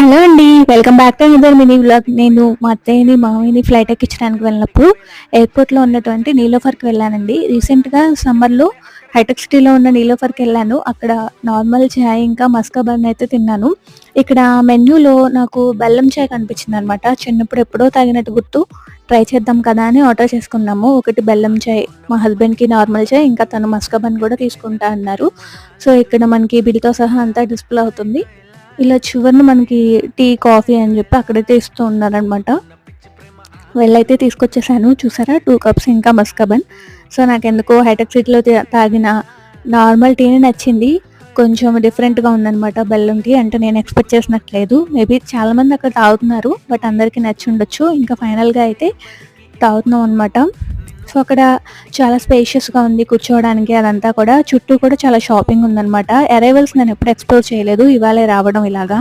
Hello అండి welcome back to another mini blog నేను మా అత్తయ్యని మామయ్యని ఫ్లైట్ ఎక్కించడానికి వెళ్ళినప్పుడు ఎయిర్పోర్ట్లో ఉన్నటువంటి నీలోఫర్కి వెళ్ళానండి. రీసెంట్గా సమ్మర్లో హైటెక్ సిటీలో ఉన్న నీలోఫర్కి వెళ్ళాను. అక్కడ నార్మల్ చాయ్ ఇంకా మస్కా బన్ అయితే తిన్నాను. ఇక్కడ మెన్యూలో నాకు బెల్లం చాయ్ కనిపించింది అనమాట చిన్నప్పుడు ఎప్పుడో తాగినట్టు గుర్తు ట్రై చేద్దాం కదా అని ఆర్డర్ చేసుకున్నాము. ఒకటి బెల్లం చాయ్ మా హస్బెండ్కి నార్మల్ చాయ్ ఇంకా తను మస్కా బన్ కూడా తీసుకుంటా అన్నారు. సో ఇక్కడ మనకి బిల్తో సహా అంతా డిస్ప్లే అవుతుంది. ఇలా చివరిని మనకి టీ కాఫీ అని చెప్పి అక్కడైతే ఇస్తూ ఉన్నారనమాట వెళ్ళైతే తీసుకొచ్చేసాను. చూసారా? టూ కప్స్ ఇంకా మస్కబన్. సో నాకు ఎందుకో హైటెక్ సిటీలో తాగిన నార్మల్ టీనే నచ్చింది. కొంచెం డిఫరెంట్గా ఉందన్నమాట బెల్లం టీ. అంటే నేను ఎక్స్పెక్ట్ చేసినట్లేదు. మేబీ చాలామంది అక్కడ తాగుతున్నారు బట్ అందరికీ నచ్చి ఉండొచ్చు ఇంకా ఫైనల్గా అయితే తాగుతున్నాం అనమాట సో అక్కడ చాలా స్పేషియస్గా ఉంది కూర్చోవడానికి. అదంతా కూడా చుట్టూ కూడా చాలా షాపింగ్ ఉందనమాట అరైవల్స్ నేను ఎప్పుడు ఎక్స్ప్లోర్ చేయలేదు. ఇవాళే రావడం ఇలాగా.